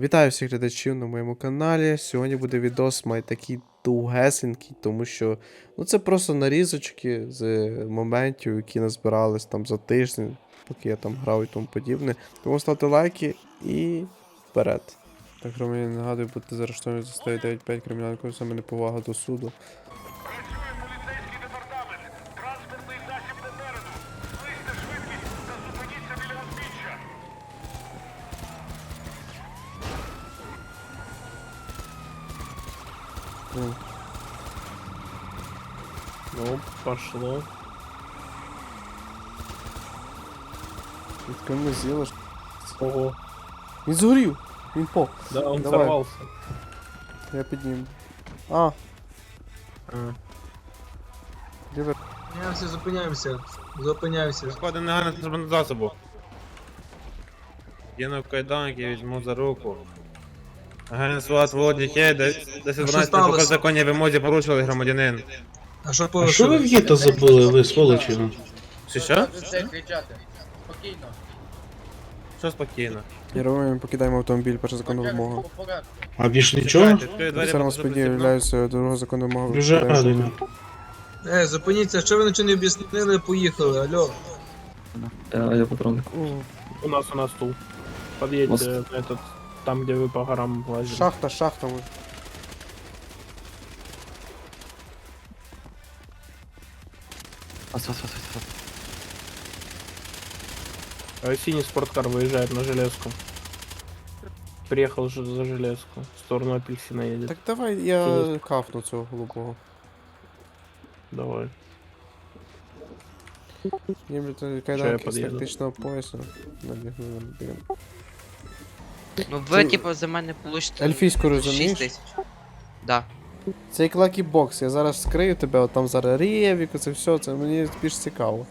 Вітаю всіх глядачів на моєму каналі. Сьогодні буде відос май такий довгесенький, тому що ну, це просто нарізочки з моментів, які назбирались там за тиждень, поки я там грав і тому подібне. Тому ставте лайки і вперед. Так, громадяни, нагадую, будьте заарештовані за статтею 9.5 кримінального кодексу, саме неповага до суду. Ну, Ну, пошло. відкрив не з'їла. ж. Ого. Він згорів! Він по. Да, он Давай. взорвался. Я підніму. А, А. дивер. Зупиняємося, зупиняємося. Зупиняємося. Склади негайно транспортного засобу. Кину в кайданки, візьму за руку. Агентство отвод дітей, 10-12 сталося? по законній вимозі порушили громадянин. А що А що ви в порушили? гетто забули, ви сволочі? Чи що? Це кричати. Спокійно. Що спокійно? Героями ми покидаємо автомобіль, перша законна Порядку, вимога. по порядку. А більш нічого? Чекайте, відкрию двері, Офіцером покажу сподії пристібну. являються друга законна вимога. Дуже радий. Е, зупиніться, що ви нічого не об'яснили, поїхали, алло. А, я патроны. У нас у нас стул. Подъедьте на этот, там, где вы по горам лазили. Шахта, шахта. ми. Ас, ас, ас, ас, ас. Э, Синий спорткар выезжает на железку. Приехал же за железку. В сторону апельсина едет. Так давай я Чого? кафну цього голубого. Давай. Нібито кайданки з під'їду? тактичного поясу. Надягну на біля. Ну ви, Це- типу, за мене получите Ельфійську 6 розумієш? тисяч. Да. Це як Lucky Box, я зараз скрию тебе, от там зараз Рєвік, це все, це мені більш цікаво.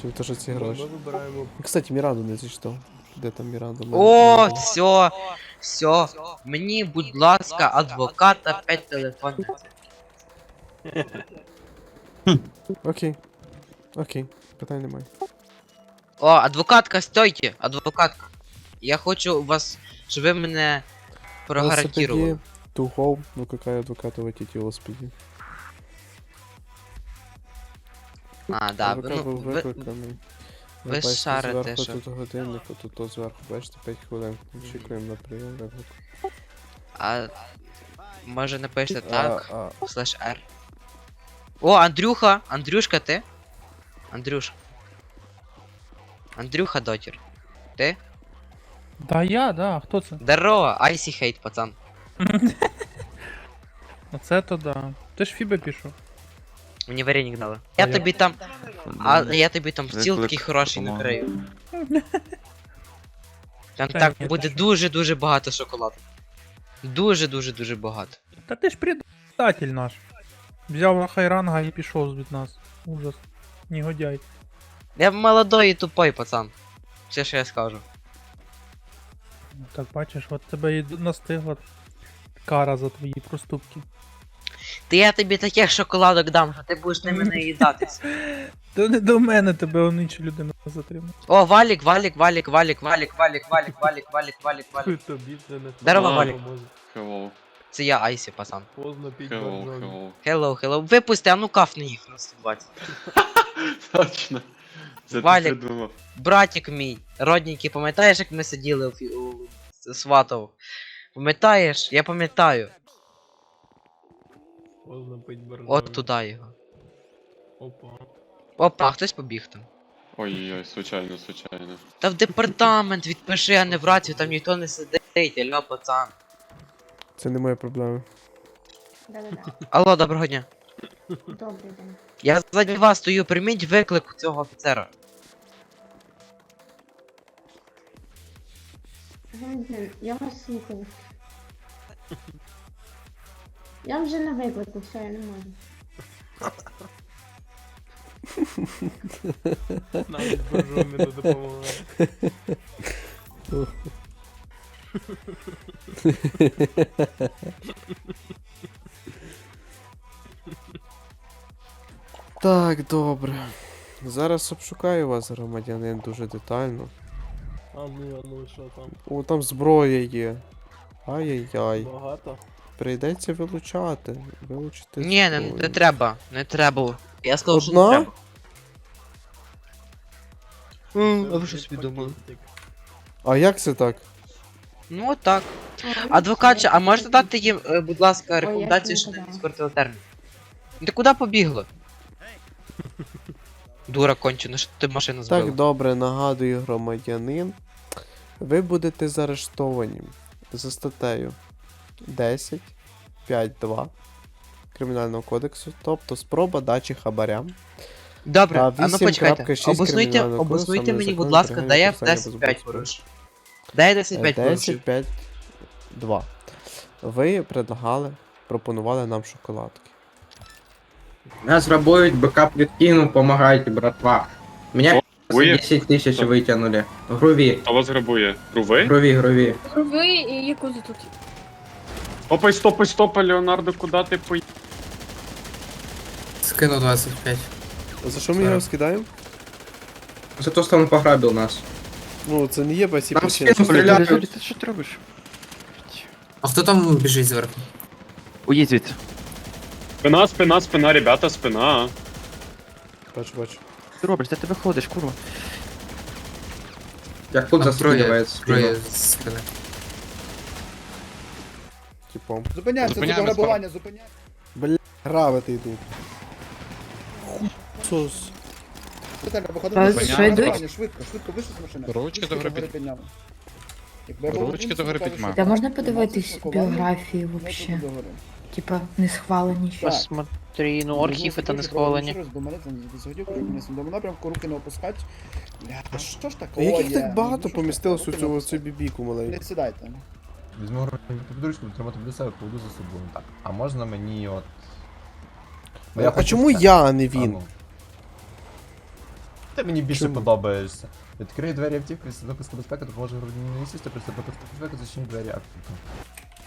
Чим то, що ці гроші. выбираем Кстати, Міранду не зачитав. Де там Міранда? О, все, все. Мені, будь ласка, адвоката 5 телефонів. Окей. Окей, питань немає. О, адвокатка, стойте, адвокатка. Я хочу у вас, щоб ви мене прогарантували. Тугов викликає адвоката в АТТ велосипеді. А, да, ну, був ви, викликаний. ви Бачите, шарите, зверху що- тут годинник, а тут то зверху, бачите, 5 хвилин. Очікуємо на прийом виклику. а, може напишете А, так, а, слеш R. О, Андрюха, Андрюшка, ти? Андрюш. Андрюха Дотір. Ти? Да я, да, хто це? Здорово, Айсі хейт, пацан. Оце то да. Ти ж Фібе пішов. Мені вареник дали. Я я- тобі там. А я тобі там стіл Виклик такий хороший допомоги. накрию. Там Та так ні, буде що? дуже-дуже багато шоколаду. Дуже-дуже-дуже багато. Та ти ж предатель наш. Взяв хайранга і пішов від нас. Ужас. Негодяй. Я молодой і тупой, пацан. Все, що я скажу. Так бачиш, от тебе і настигла кара за твої проступки. Та я тобі таких шоколадок дам, що ти будеш ними наїдатися. Та не до мене тебе оничі людина затримала. О, валік, валік, валік, валік, валік, валік, валік, валік, валік, валік, валік. Тобі це не Здорово, Валік. Hello, Це я Айсі, пацан. Поздно пить hello, боржомі. hello. Hello, hello. Випусти, а ну кафни їх на 120. Точно. Це Валік. придумав. Братик мій, родненький, пам'ятаєш, як ми сиділи у, фі- у с- Сватов? Пам'ятаєш? Я пам'ятаю. От туди його. Опа. Опа, хтось побіг там. Ой-ой-ой, случайно, случайно. Та в департамент відпиши, а не в рацію, там ніхто не сидить, алло, пацан. Це не моя проблема. Да-да-да. Алло, доброго дня. Добрий день. Я ззаді вас стою, прийміть виклик цього офіцера. Я вас слухаю. Я вже на виклику, все, я не можу. Навіть боржомі не допомагає. Так, добре. Зараз обшукаю вас, громадянин, дуже детально. А ну, а ну, що там? О, там зброя є. Ай-яй-яй. Багато. Прийдеться вилучати. Вилучити. Ні, не, зброю. не треба, не треба. Я сказав, що Одна? не треба. М, А ви що собі? А як це так? Ну отак. Адвокатче, а можете дати їм, е, будь ласка, рекомендацію, що не скоротили термін? Ти куди побігла? Дура кончена, що ти машину збила? Так, добре, нагадую, громадянин. Ви будете заарештовані за статтею 10, 5.2 Кримінального кодексу, тобто спроба дачі хабаря. Добре, а ну почекайте. 8.6 Обоснуйте, обоснуйте мені, будь ласка, де я в 10.5 безпеки. порушив. Де я 10.5 порушив? 10, 5, 2. Ви предлагали, пропонували нам шоколадки. Нас грабують, бэкап відкинув, помагайте, братва. Меня 10 тисяч витягнули. Груві, А вас грабує? Груви? груві, груві. Ви і якузи тут. Опай, стопай, стопай, Леонардо, куди ти поїхав? Скину 25. За що ми його скидаємо? За то, що він пограбив нас. Ну, це не є басі Нам причини. скину стріляють. Ти що ти робиш? А хто там біжить зверху? Уїдь звідси. Спина, спина, спина, ребята, спина. Бачу, бачу. Ти робиш, де ти виходиш, курва? Як тут застрілює спину. Типом. Зупиняйся, це пограбування, Бля, гравити йдуть. Сос. Що йдуть? Ручки до гри підняв. Ручки до гри підняв. Та можна подивитись біографії вообще? Типа, не схвалені ще. Посмотри, ну архіви та не схвалені. А яких так багато помістилось у цю, в цю бібіку маленьку? Візьму подушку, тримати для себе, поведу за собою. Так. А можна мені от. Ну, А чому я, а не А, він? ну. Ти мені більше Чому? подобаєшся. Відкрий двері автівки, допуск безпеки, допоможе громадянину сісти, приступити безпеки, зачинь двері автівки.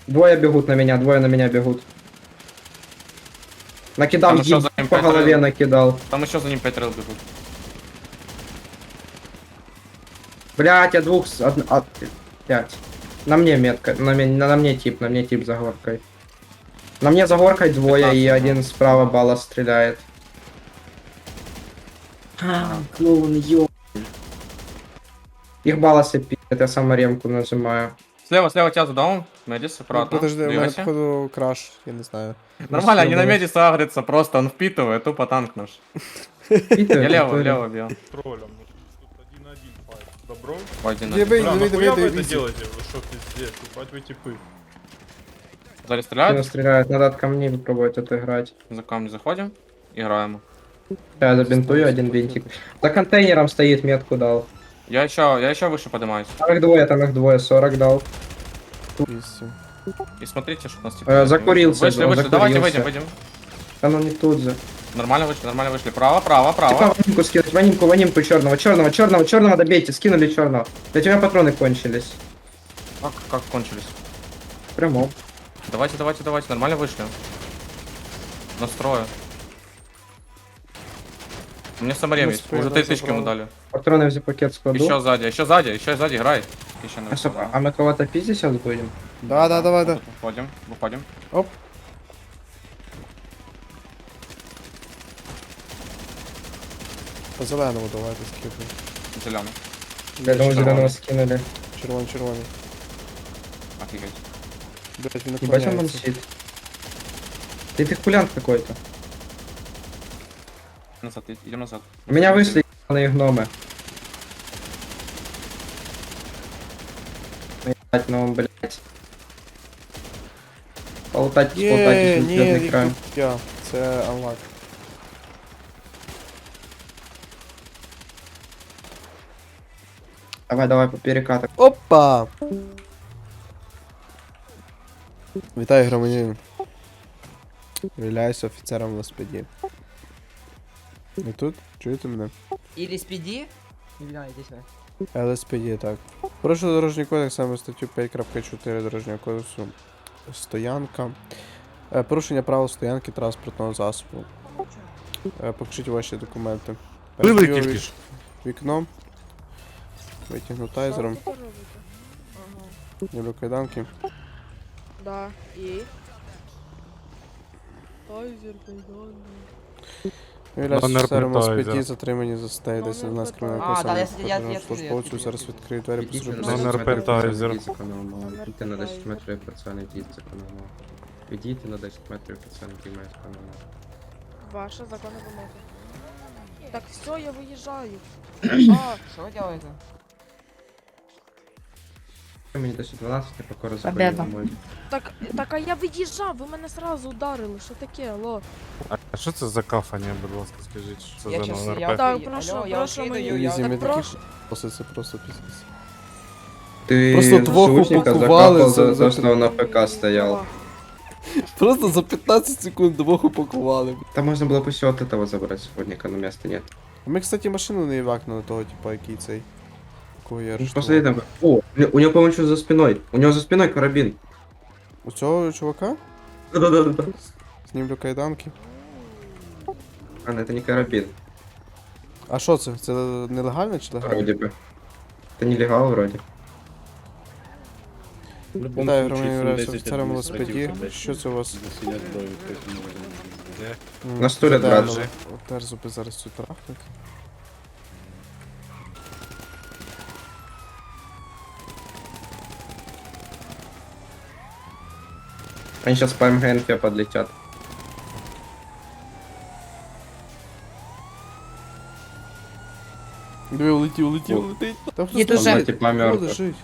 Двоє бігуть на мене, двоє на мене бігуть. Накидав Там що їм за ним по п'ять голові рил? накидав. Там ще за ним 5 рил бігуть. Блять, я двух... с- Од... Од... Пять. На мне метка, на, мне, на, на мне тип, на мне тип за горкой. На мне за горкой двое, и один справа бала стреляет. А, клоун, ё... Их баласы пи***т, я сам ремку нажимаю. Слева, слева тебя даун. Медис, Ну, аккуратно. подожди, у мене Двигайся. походу краш, я не знаю. Нормально, они на Давай. медисе агрятся, просто он впитывает, тупо танк наш. Я лево, лево бил. Троллем. Тут один на один файт. Добро? Один Диви, диви, диви, нахуя вы диви, это диви. делаете? Вы что, пиздец? Ебать вы типы. Сзади Спину стреляют, стреляют, надо от камней попробовать отыграть. за камни заходим, играем. Я забинтую один винтик. За контейнером стоит, метку дал. Я еще, я еще выше поднимаюсь. Там их двое, там их двое, 40 дал. Вісім. И смотрите, что у нас типа. Э, закурился, Вышли, он вышли, давайте закурился. выйдем, выйдем. Да ну не тут же. Нормально вышли, нормально вышли. Право, право, Типа право. ванимку скинуть, ванимку, ванимку черного, черного, черного, черного добейте, скинули черного. Для тебя патроны кончились. Как, как кончились? Прямо. Давайте, давайте, давайте, нормально вышли. Настрою. У меня саморем есть. Настрой, Уже да, три тысячи ему забрал. дали. Патроны в пакет складу. Еще сзади, еще сзади, еще сзади, играй. Еще на А, стоп, а мы кого-то пиздить сейчас будем? Да, да, давай, да. Выходим, выходим. Оп. По зеленому давайте скипнемо. Зеленый. Я думаю, зеленого скинули. Червоний, червоний. Офигеть. Блять, він Ебать он наклоняється. мансит. Ты фигулянт какой-то. Назад, идем назад. У меня вышли ебаные гномы. ну, блядь. Полутать, полутать, Є, из ні, звездных краев. їх тут я. Це анлак. Давай, давай, по перекатам. Опа! Вітаю, громадянин. Являюсь офіцером в СПД. Ви тут? Чуєте мене? Или спіді? ЛСПД, так. Прошу дорожній кодекс, саме статтю 5.4 дорожнього кодексу. Стоянка. Е, Порушення правил стоянки транспортного засобу. Е, Покажіть ваші документи. Вік- Вікно. Витягну тайзером. Люблю кайданки. Да, і. Тайзер, Кайдан. Виявляється, офіцером питаю, СПД затримані за статтею 10 11 питаю. кримінального А, да, я сидів, я- я службовцю сидів. зараз відкрию двері Відійти посеред на 10 метрів Пентайзер. від законного. Номер Відійти на 10 Пентайзер. метрів працювальний дій законного. Відійти на 10 метрів працювальний дій має законного. Ваша законна вимога. Так, все, я виїжджаю. а, Що ви робите? Мені 10-12 не покора Победа. так, так, а я виїжджав, ви мене сразу ударили. Що таке, алло? А що це за кафання, будь ласка, скажіть, що Я це щас- за я- НРП? Так, Алло, прошу, я прошу окидаю, мені. я- Ізі, Так, такі прошу. просто це просто піздець. Ти Просто двох упакували за- за за- що на ПК стоял. Просто за 15 секунд двох упакували. Там можно было пусть вот этого забрать сегодня, на места нет. Ми, кстати, машину не вакнули того, типа, який цей. Кого я Ну, арештував. Посмотри там. О, у него- у него, по-моему, что за спиной. У него за спиной карабин. У цього чувака? Да-да-да. Знімлю кайданки. А, ну, это не карабин. А що це? Це нелегально чи легально? Вроде бы. Это нелегал вроде. Вітаю, громадянин являюся офіцером ЛСПД. Що це у вас? М, На стулі задано. драже. Теж зуби зараз цю трахнуть. Они сейчас по МГНП подлетят. Диви, улетів, улетів, летить. Там хтось Їду там вже. Она типа О, мертва. лежить.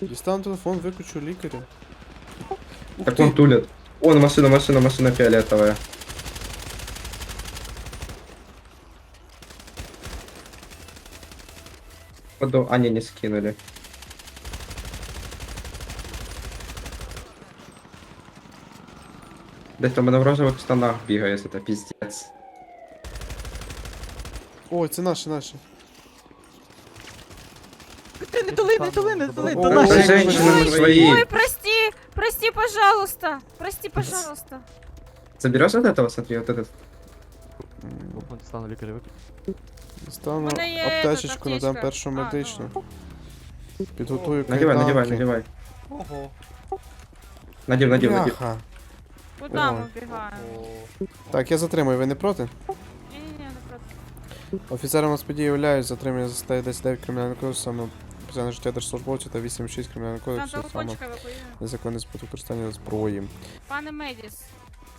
Дістану телефон, виключу лікаря. Ух Так ти. он тулит. Он машина, машина, машина фиолетовая. Поду... А, не, не скинули. Десь там на розових штанах бігає, це піздець. Ой, це наші, наші. Не тули, не тули, не тули, О, Це ой, женщини ой, не свої. прости, прости, пожалуйста. Прости, пожалуйста. Заберешь вот этого, смотри, вот этот. Дістану мене є аптечечку, этот, надам аптечка. першу А, ну. медичну. Підготую Надевай, надевай, кайданки. надевай. Ого. Надев, надев, надев. Бляха. Куди Ой. ми бігаємо? Так, я затримую, ви не проти? Ні-ні-ні, не проти. Офіцером СПД являюсь затримання за статтею 10 кримінального кодексу саме посягання життя держслужбовця та 8.6 кримінального Там кодексу саме телефончика евакуюємо. незаконне використання зброї. Пане Медіс,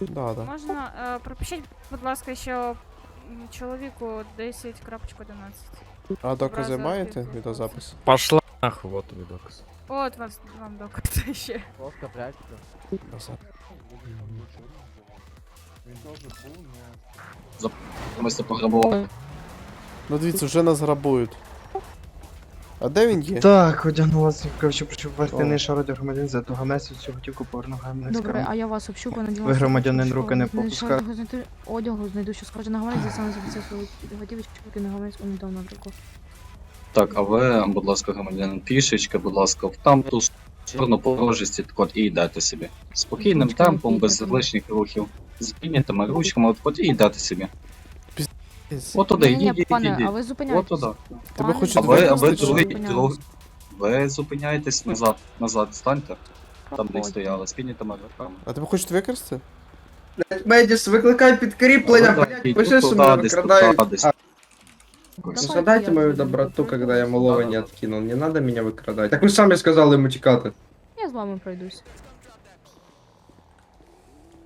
Да, да. можна е, пропишіть, будь ласка, що м, чоловіку 10.11. А докази Образи маєте? Відеозапис? Пошла нахуй, вот видос. От вас вам доказ ще. Базар. Ми пограбували. Ну дивіться, вже нас грабують. А де він є? Так, одягнулася, коротше, прийшов О. квартирний шародя громадян за гамець всю готівку повернув гамець. Добре, а я вас общупаю, наділа. Ви, громадянин, руки не попускаєте. Одягу знайду, що схоже на гаманець, саме за свою готівочку, поки на гаманець недавно наприклад. Так, а ви, будь ласка, громадянин пішечка, будь ласка, в там ту сторону порожісті, так от і йдете собі. Спокійним темпом, без лишніх рухів. З піднятими ручками, от, от і йдете собі. Із. От туди, Ні, ні, йдіть, пане, йдіть. а ви От зупиняєтесь. туди. Тебе Пане, хочуть А ви, а ви використати, другий, чи- друг... ви зупиняєтесь назад, назад станьте, там де Проходьте. стояли, з піднятими руками. А тебе хочуть використати? Медіс, викликай підкріплення, А ви, да, блядь, йдіть пиши, що туди, мене десь викрадають. туди, десь. А, Давайте Згадайте я мою буду доброту, викликати. когда я малого не откинул. Не надо меня выкрадать. Так вы сами сказали ему текати. Я з вами пройдусь.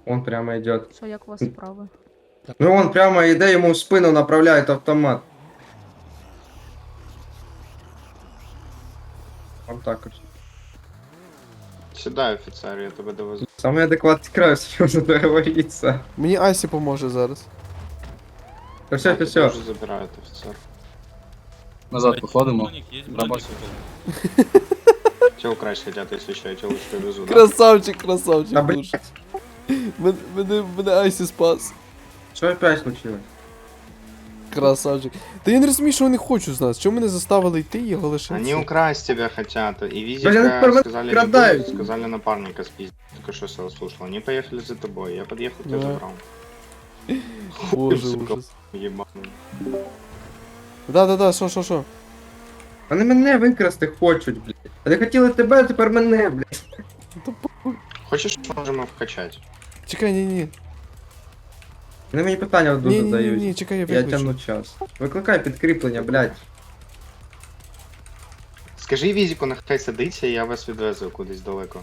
Он прямо идет. Що, як у вас справи? Ну он прямо идет, ему в спину направляет автомат. Вот так вот. Сідай, офіцер, я тебе довезу. Самый адекватный край, с чем договориться. Мені Асі поможе зараз. Да все, все, все. забираєте, офіцер. Назад походимо. Бабасю. Чого краще хотят, якщо що, я тебе лучше довезу, Красавчик, красавчик. Да блядь, Мене, мене Айсі спас. что опять случилось? Красавчик. Та я не розумію, що вони хочуть з нас. Чому мене заставили йти і його лишити? Они украсть тебя хотят, и Блин, визитка это сказали не продают. будет, сказали напарника спиздить. Только что сел слушал. Они поехали за тобой, я подъехал, тебя Да. забрал. Боже, Сука. ужас. Ебаный. Да, да, да, що, що, що? Вони мене викрасти хочуть, блядь. Вони хотіли тебе, а тепер мене, блядь. Хочеш, можемо вкачати? Чекай, ні, ні. Вони мені питання Ні, дуже ні, ні, задають. ні, чекай, я Я виключу. тягну час. Викликай підкріплення, блядь. Скажи Візіку, нехай садиться, і я вас відвезу кудись далеко.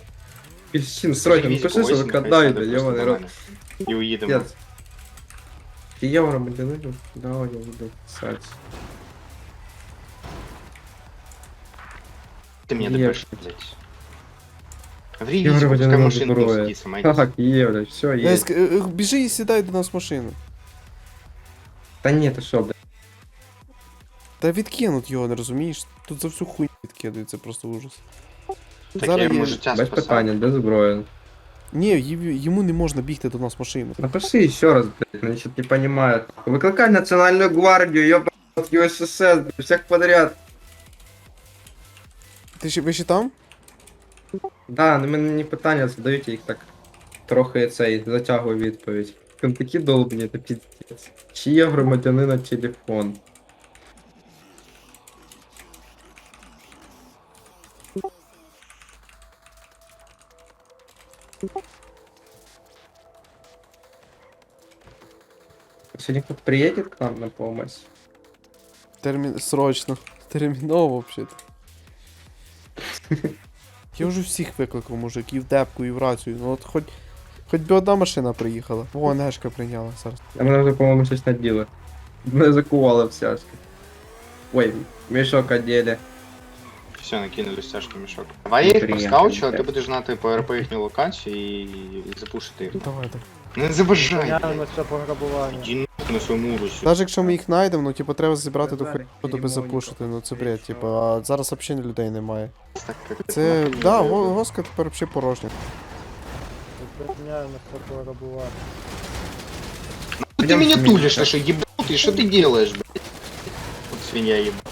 Піщин, срочно, ну пиши, що викрадають, да, йований рот. І уїдемо. Пец. Ти є громадянин? Да, я буду писати. Ти мені Є. допишеш, блядь. Андрій Я Візіку, громадянин пускай машину зброї. садиться, Так, майте. є, блядь, все, Я є. ск- е, е, Біжи і сідай до нас в машину. Та ні, ти що, блядь. Та відкинуть його, не розумієш? Тут за всю хуйню відкидують, це просто ужас. Так я йому є- життя Без спасав. питання, без зброї. Ні, й- йому не можна бігти до нас в машину. Напиши еще раз, блядь, они что-то не понимают. Выкликай национальную гвардию, ёбаный ЮССР, блядь, всех подряд. Ти ще ви ще там? Да, на мене не питання задають, я їх так трохи цей затягую відповідь. Там такі долбні, це піздець. Чи є громадянина телефон? Сегодня кто-то приедет к нам на помощь? Термін... Срочно. Терміново взагалі. Я вже всіх викликав, мужик, і в депку, і в рацію. Ну от хоч. Хоч би одна машина приїхала. О, Нешка прийняла зараз. А мене вже, по-моєму, щось наділи. Мене закували в. Ой, мішок одели. Все, накинули стяжки мішок. Давай я їх проскаучу, а ти будеш знати по РП їхню локацію і, і запушити їх. Давай, так. Не заважай, блядь. все пограбування. Іди на своєму урусі. Навіть якщо ми їх знайдемо, ну типу треба зібрати до хуй, щоб запушити, ну це бред, типу, а зараз взагалі людей немає. Так, як Це. нахуй Да, не го- треба. госка тепер взагалі порожня. Ну Ты меня тулишь, ты что, ебанутый, что ты делаешь, блядь? Вот свинья ебаная.